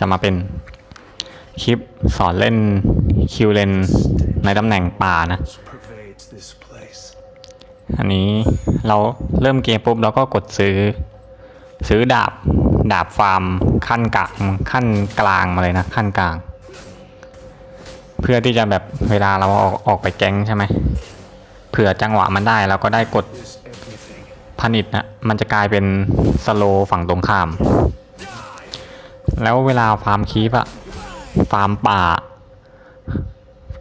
วันนี้นะจะมาเป็นคลิปสอนเล่นคิวเลนในตำแหน่งป่านะ pervades this place. อันนี้เราเริ่มเกมปุ๊บเราก็กดซื้อ ซื้อดาบดาบฟาร์มขั้นกลางขั้นกลางมาเลยนะ ขั้นกลาง เพื่อที่จะแบบเวลาเราออกออกไปแก๊งใช่ไหมเผื่อจังหวะมันได้เราก็ได้กด Is everything. ผนิตนะมันจะกลายเป็นสโลฝั่งตรงข้าม แล้วเวลาฟาร์มคีปอะฟาร์มป่า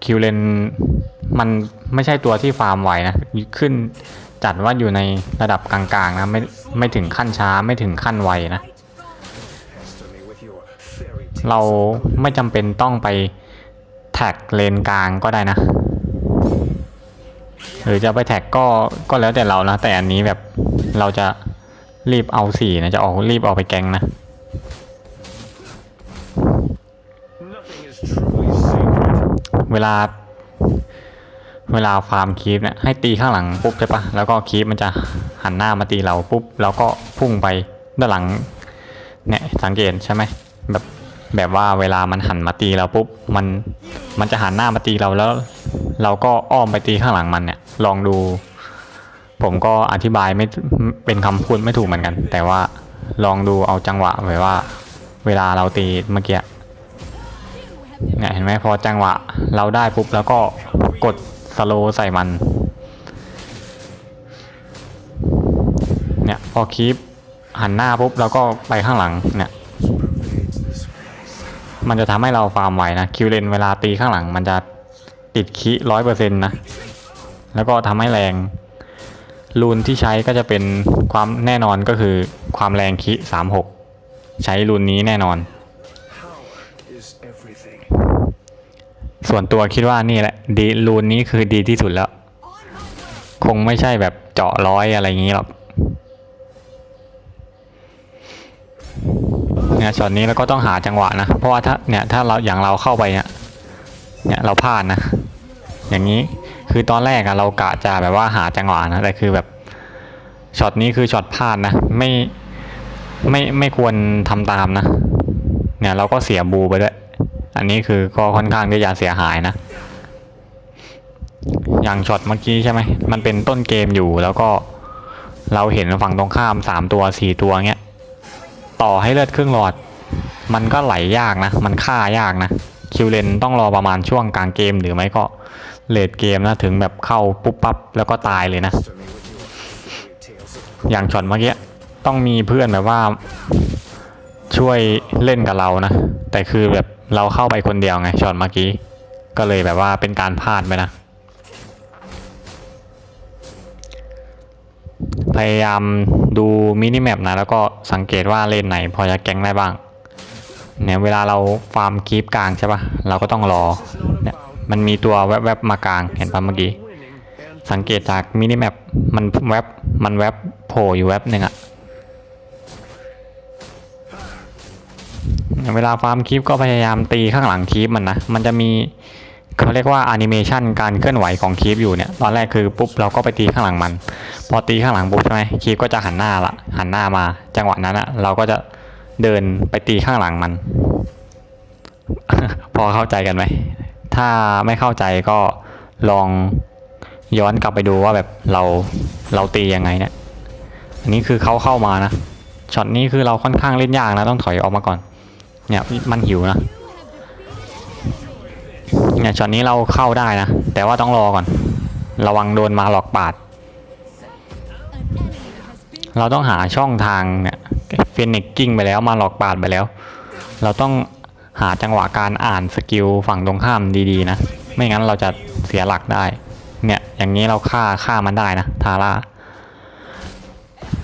คิวเลนมันไม่ใช่ตัวที่ฟาร์มไหวนะ ขึ้นจัดว่าอยู่ในระดับกลางๆนะ ไม่ไม่ถึงขั้นช้าไม่ถึงขั้นไวนะ เราไม่จำเป็นต้องไปแท็กเลนกลางก็ได้นะ หรือจะไปแท็กก็ก็แล้วแต่เรานะ แต่อันนี้แบบเราจะรีบเอาสีนะจะออกรีบเอาไปแกงนะ เวลา เวลาฟาร์มคีปเนี่ยให้ตีข้างหลังปุ๊บใช่ปะแล้วก็คีปมันจะหันหน้ามาตีเราปุ๊บแล้วก็พุ่งไปด้านหลังเนี่ยสังเกตใช่ไหมแบบแบบว่าเวลามันหันมาตีเราปุ๊บมันมันจะหันหน้ามาตีเราแล้ว เราก็อ้อมไปตีข้างหลังมันเนี่ยลองดู ผมก็อธิบายไม่เป็นคำพูดไม่ถูกเหมือนกัน แต่ว่าลองดูเอาจังหวะไว้ว่า เวลาเราตีเมื่อกี้ เนี่ยเห็นไหมพอจังหวะ เราได้ปุ๊บแล้วก็กดสโลใส่มัน เนี่ยพอคีปหันหน้าปุ๊บแล้วก็ไปข้างหลังเนี่ยมันจะทำให้เราฟาร์มไหวนะคิวเลนเวลาตีข้างหลัง มันจะติดคิร้อยเปอร์เซ็นต์นะแล้วก็ทำให้แรงรูนที่ใช้ก็จะเป็นความแน่นอนก็คือความแรงคิสามหกใช้รูนนี้แน่นอน ส่วนตัวคิดว่านี่แหละดีรูนนี้คือดีที่สุดแล้ว คงไม่ใช่แบบเจาะร้อยอะไรอย่างนี้หรอกเนี่ยช็อตนี้เราก็ต้องหาจังหวะนะ เพราะว่าถ้าเนี่ยถ้าเราอย่างเราเข้าไปเนี่ยเนี่ยเราพลาดนะ อย่างนี้คือตอนแรกอะเรากะจะแบบว่าหาจังหวะนะแต่คือแบบช็อตนี้คือช็อตพลาดนะไม่ไม่ไม่ควรทำตามนะ เนี่ยเราก็เสียบูไปด้วย อันนี้คือก็ค่อนข้างที่จะเสียหายนะ อย่างช็อตเมื่อกี้ใช่ไหม มันเป็นต้นเกมอยู่แล้วก็เราเห็นฝั่งตรงข้ามสามตัวสี่ตัวเงี้ย ต่อให้เลือดครึ่งหลอด มันก็ไหลยากนะ มันฆ่ายากนะ คิวเลนต้องรอประมาณช่วงกลางเกมหรือไม่ก็เลดเกมนะถึงแบบเข้าปุ๊บปั๊บแล้วก็ตายเลยนะ อย่างช็อตเมื่อกี้ต้องมีเพื่อนแบบว่าช่วยเล่นกับเรานะ แต่คือแบบ เราเข้าไปคนเดียวไงช็อตเมื่อกี้ ก็เลยแบบว่าเป็นการพลาดไปนะ พยายามดูมินิแมปนะ แล้วก็สังเกตว่าเลนไหนพอจะแก๊งได้บ้าง เนี่ยเวลาเราฟาร์มคีปกลางใช่ปะเราก็ต้องรอเนี่ยมันมีตัวแวบๆมากลางเห็นปะเมื่อกี้ สังเกตจากมินิแมปมันแวบมันแวบโผล่อยู่แวบหนึ่งอะ เวลาฟาร์มคลิปก็พยายามตีข้างหลังคลิปมันนะ มันจะมีเขาเรียกว่าแอนิเมชันการเคลื่อนไหวของคลิปอยู่เนี่ย ตอนแรกคือปุ๊บเราก็ไปตีข้างหลังมัน พอตีข้างหลังปุ๊บใช่ไหมคลิปก็จะหันหน้าละ หันหน้ามา จังหวะนั้นอะเราก็จะเดินไปตีข้างหลังมัน พอเข้าใจกันไหม ถ้าไม่เข้าใจก็ลองย้อนกลับไปดูว่าแบบเราเราตียังไงเนี่ย อันนี้คือเขาเข้ามานะ ช็อตนี้คือเราค่อนข้างเล่นยากนะต้องถอยออกมาก่อน เนี่ยมันหิวนะเนี่ยช็อตนี้เราเข้าได้นะ แต่ว่าต้องรอก่อน ระวังโดนมาหลอกปาด เราต้องหาช่องทางเนี่ยเฟนิกกิ้งไปแล้วมาหลอกปาดไปแล้ว เราต้องหาจังหวะการอ่านสกิลฝั่งตรงข้ามดีๆนะ ไม่งั้นเราจะเสียหลักได้ เนี่ยอย่างนี้เราฆ่าฆ่ามันได้นะทาร่า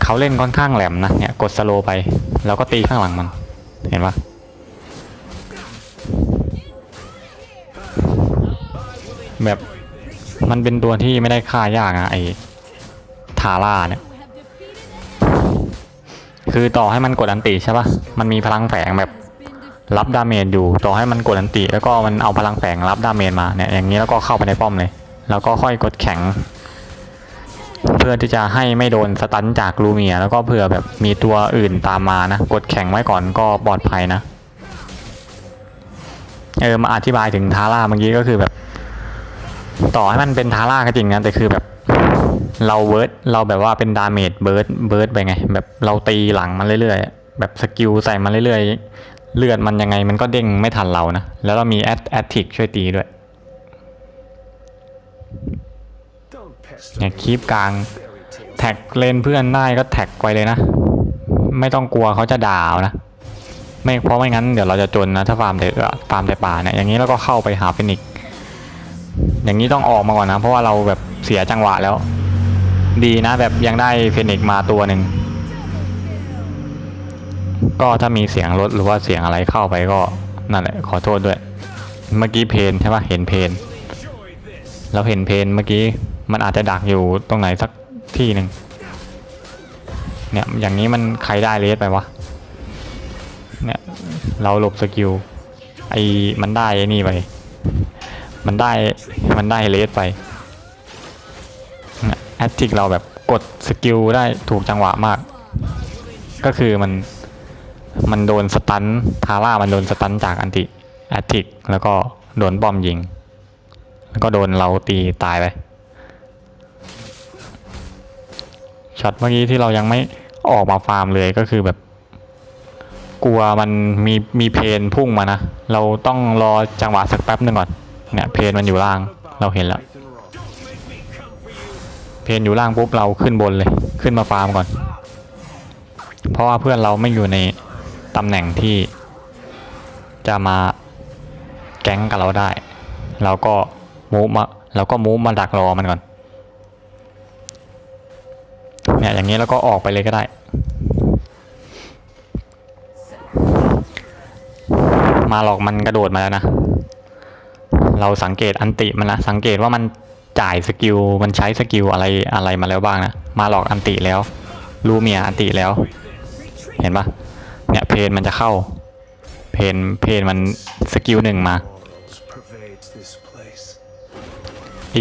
เขาเล่นค่อนข้างแหลมนะเนี่ยกดสโลไป แล้วก็ตีข้างหลังมัน เห็นปะ แบบมันเป็นตัวที่ไม่ได้ฆ่ายากอะไอทาร่าเนี่ย คือต่อให้มันกดอันติใช่ปะมันมีพลังแฝงแบบรับดาเมจอยู่ ต่อให้มันกดอันติ แล้วก็มันเอาพลังแฝงรับดาเมจมาเนี่ยอย่างนี้แล้วก็เข้าไปในป้อมเลย แล้วก็ค่อยกดแข็ง เพื่อที่จะให้ไม่โดนสตันจากลูเมีย แล้วก็เผื่อแบบมีตัวอื่นตามมานะ กดแข็งไว้ก่อนก็ปลอดภัยนะ เออมาอธิบายถึงทาร่าเมื่อกี้ก็คือแบบ ต่อให้มันเป็นทาร่าก็จริงนะแต่คือแบบเราเวิร์ดเราแบบว่าเป็นดาเมจเบิร์ดเบิร์ดไปไง แบบเราตีหลังมันเรื่อยๆ แบบสกิลใส่มันเรื่อยๆ เลือดมันยังไงมันก็เด้งไม่ทันเรานะ แล้วเรามีแอดแอดทิกช่วยตีด้วยเนี่ย me คีบกลาง แท็กเลนเพื่อนได้ก็แท็กไว้เลยนะ ไม่ต้องกลัวเขาจะด่านะ ไม่เพราะไม่งั้นเดี๋ยวเราจะจนนะ ถ้าฟาร์มแต่เออฟาร์มแต่ป่าเนี่ยอย่างนี้เราก็เข้าไปหาฟินิกซ์ อย่างนี้ต้องออกมาก่อนนะ เพราะว่าเราแบบเสียจังหวะแล้ว ดีนะแบบยังได้เฟนิกมาตัวหนึ่ง ก็ถ้ามีเสียงรถหรือว่าเสียงอะไรเข้าไปก็นั่นแหละขอโทษด้วย เมื่อกี้เพนใช่ปะเห็นเพนเราเห็นเพนเมื่อกี้มันอาจจะดักอยู่ตรงไหนสักที่หนึ่งเนี่ยอย่างนี้มันใครได้เลสไปวะเนี่ยเราหลบสกิลไอ้มันได้ไอ้นี่ไป มันได้มันได้เลสไปแอตติกเราแบบกดสกิลได้ถูกจังหวะมาก ก็คือมันมันโดนสตันทาร่ามันโดนสตันจากอันติแอตติกแล้วก็โดนบอมยิง แล้วก็โดนเราตีตายไปช็อตเมื่อกี้ที่เรายังไม่ออกมาฟาร์มเลยก็คือแบบกลัวมันมีมีเพนพุ่งมานะ เราต้องรอจังหวะสักแป๊บหนึ่งก่อน เนี่ยเพนมันอยู่ล่างเราเห็นแล้ว เพนอยู่ล่างปุ๊บเราขึ้นบนเลยขึ้นมาฟาร์มก่อน เพราะว่าเพื่อนเราไม่อยู่ในตำแหน่งที่จะมาแก๊งกับเราได้ เราก็มูฟมาเราก็มูฟมาดักรอมันก่อนเนี่ยอย่างนี้แล้วก็ออกไปเลยก็ได้ มาหลอกมันกระโดดมาแล้วนะ เราสังเกตอันติมันนะสังเกตว่ามันจ่ายสกิลมันใช้สกิลอะไรอะไรมาแล้วบ้างนะมาหลอกอันติแล้วลูเมียอันติแล้ว เห็นปะเนี่ยเพนมันจะเข้า เพนเพนมันสกิลหนึ่งมาไอ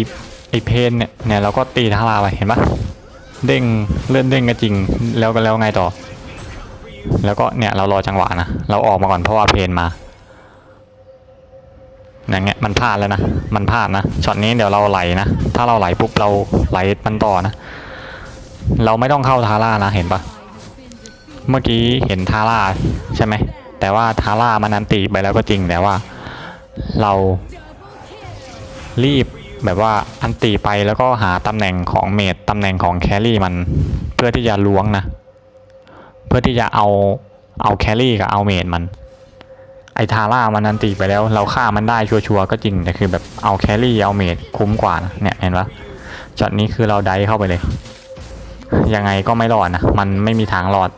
ไอเพนเนี่ยเนี่ยเราก็ตีทาราไปเห็นปะเด้งเลื่อนเด้งก็จริงแล้วก็แล้วไงต่อ แล้วก็เนี่ยเรารอจังหวะนะเราออกมาก่อนเพราะว่าเพนมา อย่างเงี้ยมันพลาดแล้วนะ มันพลาดนะช็อตนี้เดี๋ยวเราไหลนะ ถ้าเราไหลปุ๊บเราไหลมันต่อนะ เราไม่ต้องเข้าทาร่านะเห็นปะเมื่อกี้เห็นทาร่าใช่ไหมแต่ว่าทาร่ามันนันติไปแล้วก็จริงแต่ว่า เรารีบแบบว่าอันตีไปแล้วก็หาตำแหน่งของเมดตำแหน่งของแครี่มันเพื่อที่จะล้วงนะ เพื่อที่จะเอาเอาแครี่กับเอาเมดมัน ไอทาร่ามันอันตีไปแล้ว เราฆ่ามันได้ชัวร์ๆก็จริงแต่คือแบบเอาแครี่เอาเมดคุ้มกว่านะเนี่ยเห็นปะช็อตนี้คือเราได้เข้าไปเลย ยังไงก็ไม่รอดนะ มันไม่มีทางรอด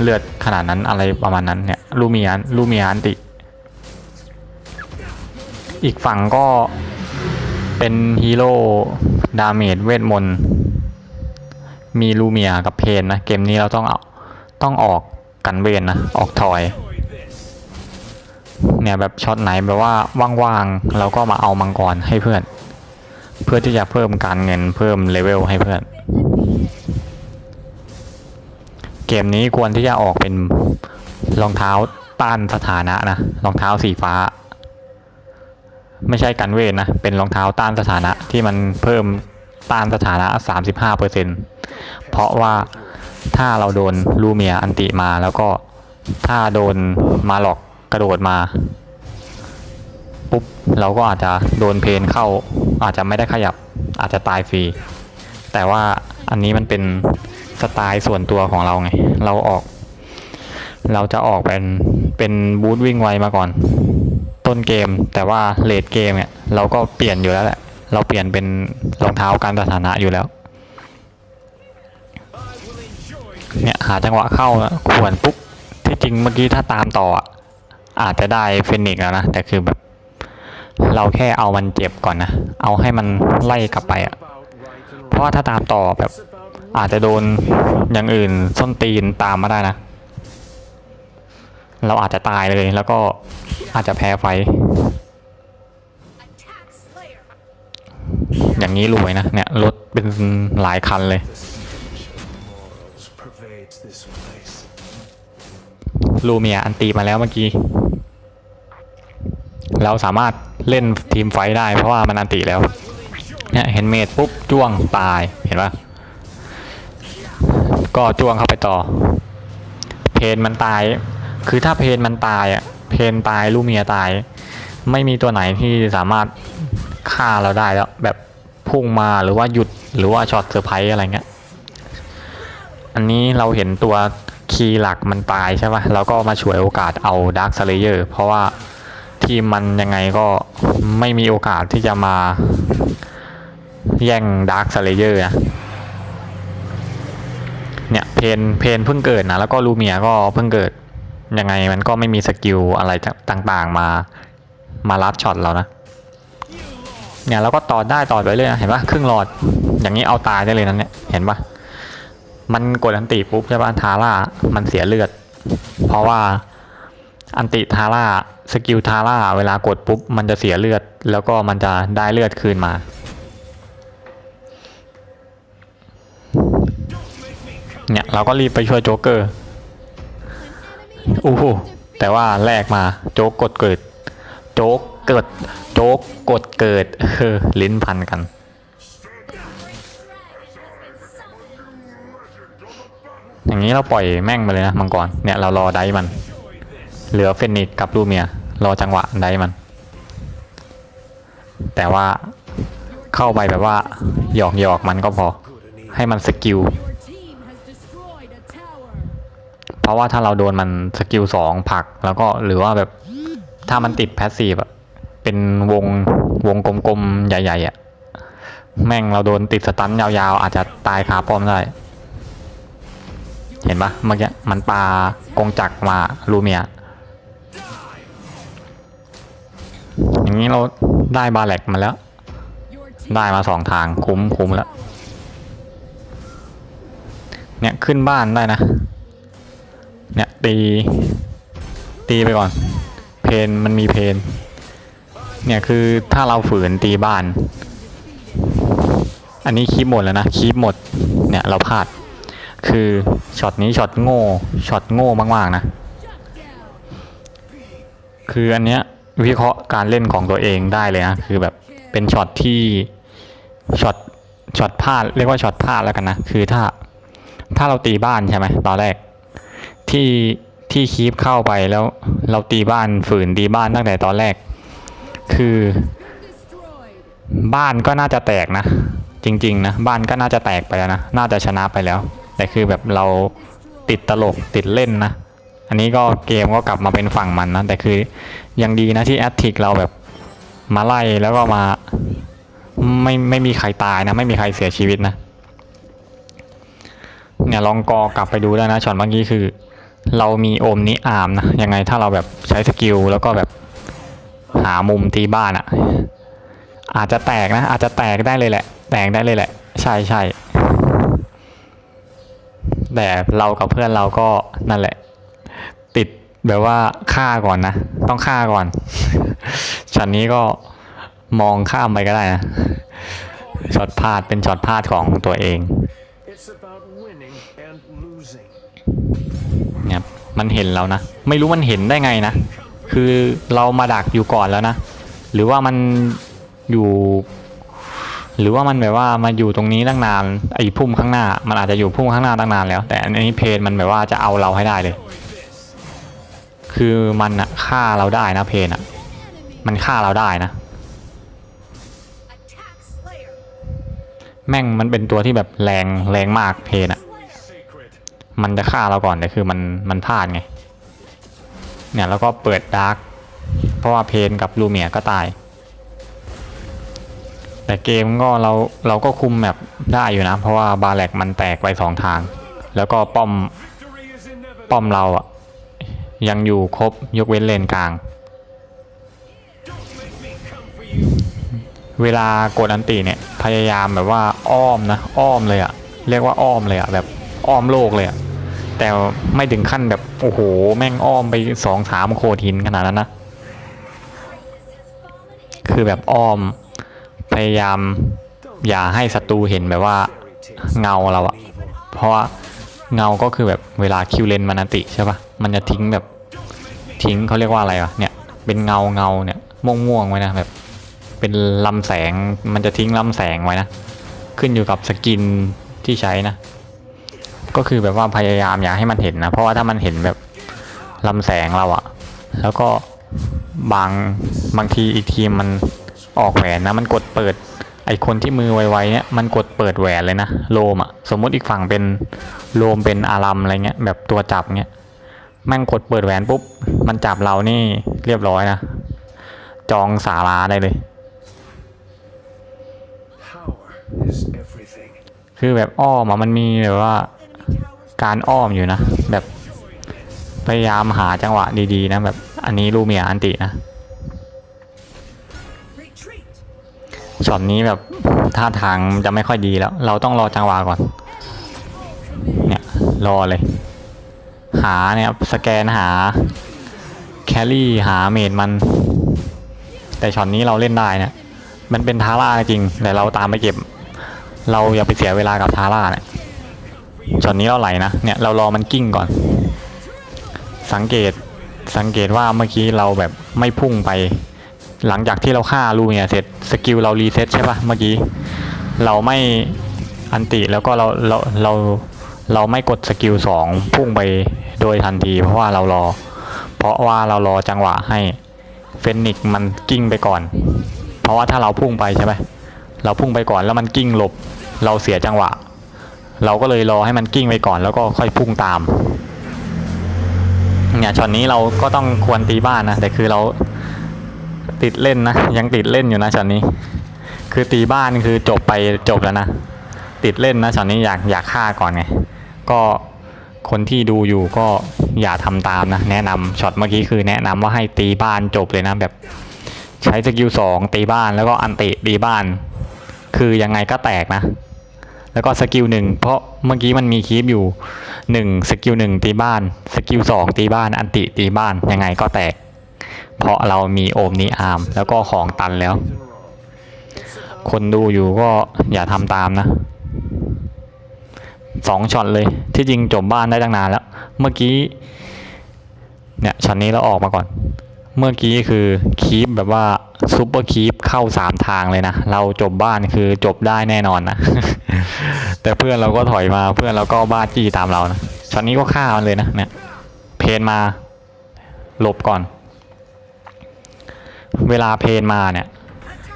เลือดขนาดนั้นอะไรประมาณนั้นเนี่ยลูเมียนลูเมียอันติ อีกฝั่งก็เป็นฮีโร่ดาเมจเวทมนต์มีลูเมียกับเพนนะ เกมนี้เราต้องเอาต้องออกกันเวนนะ ออกถอย เนี่ยแบบช็อตไหนแบบว่าว่างๆเราก็มาเอามังกรให้เพื่อน เพื่อที่จะเพิ่มการเงินเพิ่มเลเวลให้เพื่อน เกมนี้ควรที่จะออกเป็นรองเท้าต้านสถานะนะรองเท้าสีฟ้า ไม่ใช่กันเวทนะ เป็นรองเท้าต้านสถานะที่มันเพิ่มต้านสถานะ 35%เพราะว่าถ้าเราโดนลูเมียอันติมาแล้วก็ถ้าโดนมาหลอก กระโดดมา ปุ๊บ เราก็อาจจะโดนเพนเข้า อาจจะไม่ได้ขยับ อาจจะตายฟรี แต่ว่าอันนี้มันเป็นสไตล์ส่วนตัวของเราไง เราออก เราจะออกเป็น เป็นบูทวิ่งไวมาก่อน ต้นเกม แต่ว่าเลดเกมเนี่ย เราก็เปลี่ยนอยู่แล้วแหละ เราเปลี่ยนเป็นรองเท้าการสถานะอยู่แล้วเนี่ยหาจังหวะเข้านะขวนปุ๊บที่จริงเมื่อกี้ถ้าตามต่อ อาจจะได้เฟนิกซ์แล้วนะ แต่คือแบบ เราแค่เอามันเจ็บก่อนนะ เอาให้มันไล่กลับไปอะเพราะว่าถ้าตามต่อแบบ อาจจะโดนอย่างอื่นส้นตีนตามมาได้นะ เราอาจจะตายเลยแล้วก็อาจจะแพ้ไฟ อย่างนี้รวยนะเนี่ยรถเป็นหลายคันเลย ลูเมียอันตีมาแล้วเมื่อกี้ เราสามารถเล่นทีมไฟได้เพราะว่ามันอันติแล้วเนี่ยเห็นเมดปุ๊บจ้วงตายเห็นปะก็จ้วงเข้าไปต่อ เพนมันตาย คือถ้าเพนมันตายอะเพนตายลูเมียตาย ไม่มีตัวไหนที่สามารถฆ่าเราได้แล้ว แบบพุ่งมาหรือว่าหยุดหรือว่าช็อตเซอร์ไพรส์อะไรเงี้ยอันนี้เราเห็นตัว คีย์หลักมันตายใช่ปะเราก็มาฉวยโอกาสเอาดาร์คสเลเยอร์เพราะว่าทีมมันยังไงก็ไม่มีโอกาสที่จะมาแย่งดาร์คสเลเยอร์นะเนี่ยเพนเพนเพิ่งเกิดนะแล้วก็ลูเมียก็เพิ่งเกิดยังไงมันก็ไม่มีสกิลอะไรต่างๆมามารับช็อตเรานะเนี่ยเราก็ต่อได้ต่อไปเลยนะเห็นปะครึ่งหลอดอย่างนี้เอาตายได้เลยนะเนี่ยเห็นปะ มันกดอันติปุ๊บใช่ปะทาร่ามันเสียเลือด เพราะว่าอันติทาร่าสกิลทาร่าเวลากดปุ๊บมันจะเสียเลือด แล้วก็มันจะได้เลือดคืนมาเนี่ยเราก็รีบไปช่วยโจ๊กเกอร์อู้หูแต่ว่าแลกมาโจ๊กกดเกิด โจ๊กเกิด โจ๊กกดเกิดเออลิ้นพันกัน อย่างนี้เราปล่อยแม่งไปเลยนะมังกรเนี่ยเรารอได้มัน เหลือเฟนิกกับลูเมีย รอจังหวะได้มัน แต่ว่าเข้าไปแบบว่าหยอกหยอกมันก็พอ ให้มันสกิลเพราะว่าถ้าเราโดนมันสกิลสองผลักแล้วก็หรือว่าแบบถ้ามันติดแพสซีฟอะเป็นวงวงกลมๆ ใหญ่ๆอะแม่งเราโดนติดสตันยาวๆ อาจจะตายคาป้อมได้ เห็นปะเมื่อกี้มันปลากงจักมาลูเมีย อย่างนี้เราได้บาแลกมาแล้ว ได้มาสองทางคุ้มคุ้มแล้ว เนี่ยขึ้นบ้านได้นะ เนี่ยตี ตีไปก่อน เพนมันมีเพน เนี่ยคือถ้าเราฝืนตีบ้าน อันนี้คีบหมดแล้วนะคีบหมด เนี่ยเราพลาด คือช็อตนี้ช็อตโง่ช็อตโง่มากๆนะ คืออันเนี้ยวิเคราะห์การเล่นของตัวเองได้เลยนะคือแบบเป็นช็อตที่ช็อตช็อตพลาดเรียกว่าช็อตพลาดแล้วกันนะคือถ้าถ้าเราตีบ้านใช่ไหมตอนแรกที่ที่คีปเข้าไปแล้วเราตีบ้านฝืนตีบ้านตั้งแต่ตอนแรก คือบ้านก็น่าจะแตกนะ จริง ๆ นะ บ้านก็น่าจะแตกไปแล้วนะ น่าจะชนะไปแล้ว แต่คือแบบเราติดตลกติดเล่นนะ อันนี้ก็เกมก็กลับมาเป็นฝั่งมันนะ แต่คือยังดีนะที่แอตทิกเราแบบมาไล่แล้วก็มาไม่ไม่มีใครตายนะ ไม่มีใครเสียชีวิตนะ เนี่ยลองกอกลับไปดูได้นะช็อตเมื่อกี้คือ เรามีโอมนี้อามนะยังไงถ้าเราแบบใช้สกิลแล้วก็แบบหามุมตีบ้านอะอาจจะแตกนะ อาจจะแตกได้เลยแหละ แตกได้เลยแหละ ใช่ใช่ แต่เรากับเพื่อนเราก็นั่นแหละ ติดแบบว่าฆ่าก่อนนะ ต้องฆ่าก่อนช็อตนี้ก็มองข้ามไปก็ได้นะช็อตพลาดเป็นช็อตพลาดของตัวเอง It's about winning and losing. เนี่ยมันเห็นแล้วนะ ไม่รู้มันเห็นได้ไงนะ คือเรามาดักอยู่ก่อนแล้วนะ หรือว่ามันอยู่ หรือว่ามันแบบว่ามาอยู่ตรงนี้ตั้งนานไอ้พุ่มข้างหน้า มันอาจจะอยู่พุ่มข้างหน้าตั้งนานแล้ว แต่อันนี้เพนมันแบบว่าจะเอาเราให้ได้เลย คือมันอะฆ่าเราได้นะเพนอะมันฆ่าเราได้นะ แม่งมันเป็นตัวที่แบบแรงแรงมากเพนอะมันจะฆ่าเราก่อนแต่คือมันมันพลาดไงเนี่ยแล้วก็เปิดดาร์กเพราะว่าเพนกับลูเมียก็ตาย แต่เกมก็เราเราก็คุมแบบได้อยู่นะ เพราะว่าบาแลกมันแตกไปสองทาง แล้วก็ป้อมป้อมเราอะยังอยู่ครบยกเว้นเลนกลาง เวลากดอันติเนี่ยพยายามแบบว่าอ้อมนะ อ้อมเลยอะเรียกว่าอ้อมเลยอะแบบอ้อมโลกเลยอะแต่ไม่ถึงขั้นแบบโอ้โห แม่งอ้อมไปสองสามโคทินขนาดนั้นนะ คือแบบอ้อม พยายามอย่าให้ศัตรูเห็นแบบว่าเงาเราอะเพราะว่าเงาก็คือแบบเวลาคิวเลนมันอันติใช่ปะมันจะทิ้งแบบทิ้งเขาเรียกว่าอะไรวะเนี่ยเป็นเงาเงาเนี่ยม่วงๆไว้นะแบบเป็นลำแสงมันจะทิ้งลำแสงไว้นะขึ้นอยู่กับสกินที่ใช้นะ ก็คือแบบว่าพยายามอย่าให้มันเห็นนะ เพราะว่าถ้ามันเห็นแบบลำแสงเราอะแล้วก็บางบางทีอีกทีมมัน ออกแหวนนะ มันกดเปิด ไอคนที่มือไวๆเนี่ยมันกดเปิดแหวนเลยนะโลมอะสมมุติอีกฝั่งเป็นโลมเป็นอารัมอะไรเงี้ยแบบตัวจับเงี้ยแม่งกดเปิดแหวนปุ๊บมันจับเรานี่เรียบร้อยนะจองสาราได้เลย Power is everything. คือแบบอ้อมอะมันมีแบบว่าการอ้อมอยู่นะ แบบพยายามหาจังหวะดีๆนะแบบอันนี้ลูเมียอันตินะ ช็อตนี้แบบท่าทางจะไม่ค่อยดีแล้ว เราต้องรอจังหวะก่อน เนี่ยรอเลย หาเนี่ยสแกนหา แครี่หาเมดมัน แต่ช็อตนี้เราเล่นได้เนะมันเป็นทาร่าจริง แต่เราตามไปเก็บ เราอย่าไปเสียเวลากับทาร่าเนี่ยช็อตนี้เราไหลนะเนี่ยเรารอมันกิ้งก่อน สังเกตสังเกตว่าเมื่อกี้เราแบบไม่พุ่งไป หลังจากที่เราฆ่าลูเนี่ยเสร็จสกิลเรารีเซ็ตใช่ปะเมื่อกี้ เราไม่อันติแล้วก็เราเราเราเราไม่กดสกิลสองพุ่งไปโดยทันที เพราะว่าเรารอ เพราะว่าเรารอจังหวะให้เฟนิกมันกิ้งไปก่อน เพราะว่าถ้าเราพุ่งไปใช่ไหมเราพุ่งไปก่อนแล้วมันกิ้งหลบ เราเสียจังหวะ เราก็เลยรอให้มันกิ้งไปก่อนแล้วก็ค่อยพุ่งตามเนี่ยช็อตนี้เราก็ต้องควรตีบ้านนะแต่คือเรา ติดเล่นนะ ยังติดเล่นอยู่นะช็อตนี้ คือตีบ้านคือจบไปจบแล้วนะ ติดเล่นนะช็อตนี้อยากอยากฆ่าก่อนไง ก็คนที่ดูอยู่ก็อย่าทำตามนะ แนะนำช็อตเมื่อกี้คือแนะนำว่าให้ตีบ้านจบเลยนะแบบใช้สกิลสองตีบ้านแล้วก็อันติตีบ้าน คือยังไงก็แตกนะ แล้วก็สกิลหนึ่งเพราะเมื่อกี้มันมีคีปอยู่หนึ่งสกิลหนึ่งตีบ้าน สกิลสองตีบ้าน อันติตีบ้านยังไงก็แตก เพราะเรามีโอมนีอาร์มแล้วก็ของตันแล้ว คนดูอยู่ก็อย่าทำตามนะสองช็อตเลยที่จริงจบบ้านได้ตั้งนานแล้ว เมื่อกี้เนี่ยช็อตนี้เราออกมาก่อน เมื่อกี้คือคีปแบบว่าซูเปอร์คีปเข้าสามทางเลยนะ เราจบบ้านคือจบได้แน่นอนนะ แต่เพื่อนเราก็ถอยมาเพื่อนเราก็บ้าจี้ตามเรานะช็อตนี้ก็ฆ่ามันเลยนะเนี่ยเพนมาหลบก่อน เวลาเพนมาเนี่ย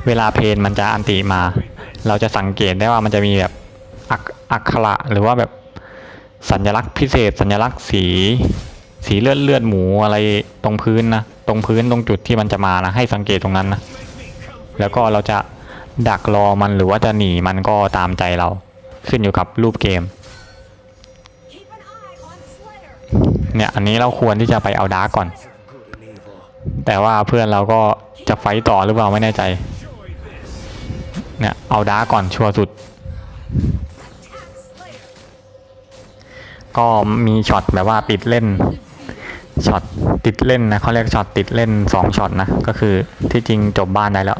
เวลาเพนมันจะอันติมา เราจะสังเกตได้ว่ามันจะมีแบบอักขระหรือว่าแบบสัญลักษณ์พิเศษ สัญลักษณ์สี สีเลือดเลือดหมูอะไรตรงพื้นนะตรงพื้นตรงจุดที่มันจะมานะให้สังเกตตรงนั้นนะแล้วก็เราจะดักรอมันหรือว่าจะหนีมันก็ตามใจเราขึ้นอยู่กับรูปเกม เนี่ยอันนี้เราควรที่จะไปเอาดาร์กก่อน แต่ว่าเพื่อนเราก็ จะไฟต่อหรือเปล่าไม่แน่ใจ เนี่ย เอาดาก่อนชัวร์สุด ก็มีช็อตแบบว่าติดเล่นช็อตติดเล่นนะเขาเรียกช็อตติดเล่นสองช็อตนะก็คือที่จริงจบบ้านได้แล้ว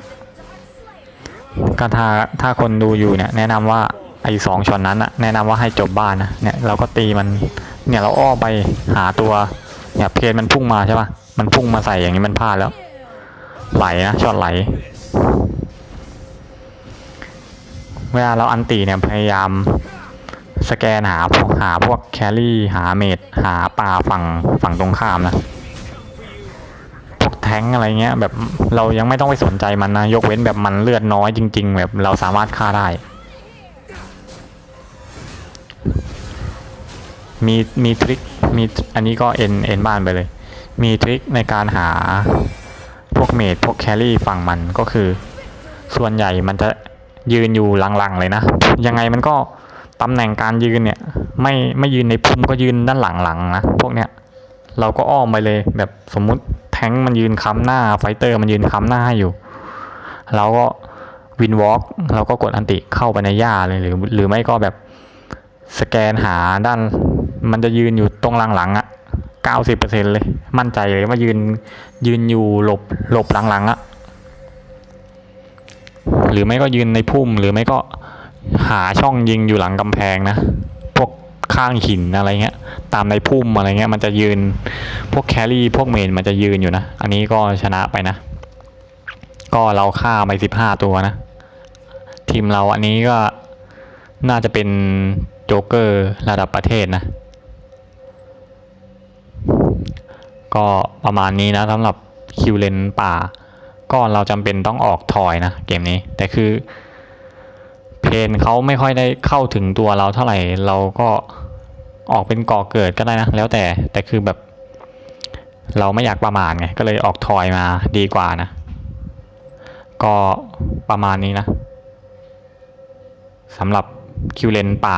ก็ถ้าถ้าคนดูอยู่เนี่ยแนะนำว่าไอ้สองช็อตนั้นอะแนะนำว่าให้จบบ้านนะเนี่ยเราก็ตีมันเนี่ยเราอ้อไปหาตัวเนี่ยเพนมันพุ่งมาใช่ปะมันพุ่งมาใส่อย่างนี้มันพลาดแล้ว ไหลนะช็อตไหล เวลาเราอันตีเนี่ยพยายามสแกนหาพวกหาพวกแครี่หาเมดหาป่าฝั่งฝั่งตรงข้ามนะ พวกแท้งอะไรเงี้ยแบบเรายังไม่ต้องไปสนใจมันนะ ยกเว้นแบบมันเลือดน้อยจริง ๆ แบบเราสามารถฆ่าได้ มีมีทริคมีอันนี้ก็เอ็นเอ็นบ้านไปเลย มีทริคในการหา พวกเมดพวกแครี่ฝั่งมันก็คือ ส่วนใหญ่มันจะยืนอยู่หลังๆเลยนะ ยังไงมันก็ตำแหน่งการยืนเนี่ย ไม่ไม่ยืนในพุ่มก็ยืนด้านหลังๆนะพวกเนี้ยเราก็อ้อมไปเลยแบบสมมุติแทงมันยืนค้ำหน้าไฟเตอร์มันยืนค้ำหน้าให้อยู่ เราก็วินวอล์กเราก็กดอันติเข้าไปในหญ้าเลยหรือ หรือไม่ก็แบบสแกนหาด้าน มันจะยืนอยู่ตรงหลังๆอะ่ะ เก้าสิบเปอร์เซ็นเลย มั่นใจเลยว่ายืนยืนอยู่หลบหลบหลังๆอะ่ะหรือไม่ก็ยืนในพุ่มหรือไม่ก็หาช่องยิงอยู่หลังกำแพงนะ พวกข้างหินอะไรเงี้ย ตามในพุ่มอะไรเงี้ย มันจะยืนพวกแครี่พวกเมนมันจะยืนอยู่นะ อันนี้ก็ชนะไปนะ ก็เราฆ่าไปสิบห้าตัวนะ ทีมเราอันนี้ก็น่าจะเป็นโจ๊กเกอร์ระดับประเทศนะ ก็ประมาณนี้นะสำหรับคิวเลนป่า ก็เราจำเป็นต้องออกทอยนะเกมนี้ แต่คือ เพนเขาไม่ค่อยได้เข้าถึงตัวเราเท่าไหร่ เราก็ออกเป็นก่อเกิดก็ได้นะ แล้วแต่แต่คือแบบ เราไม่อยากประมาทไง ก็เลยออกทอยมาดีกว่านะ ก็ประมาณนี้นะสำหรับคิวเลนป่า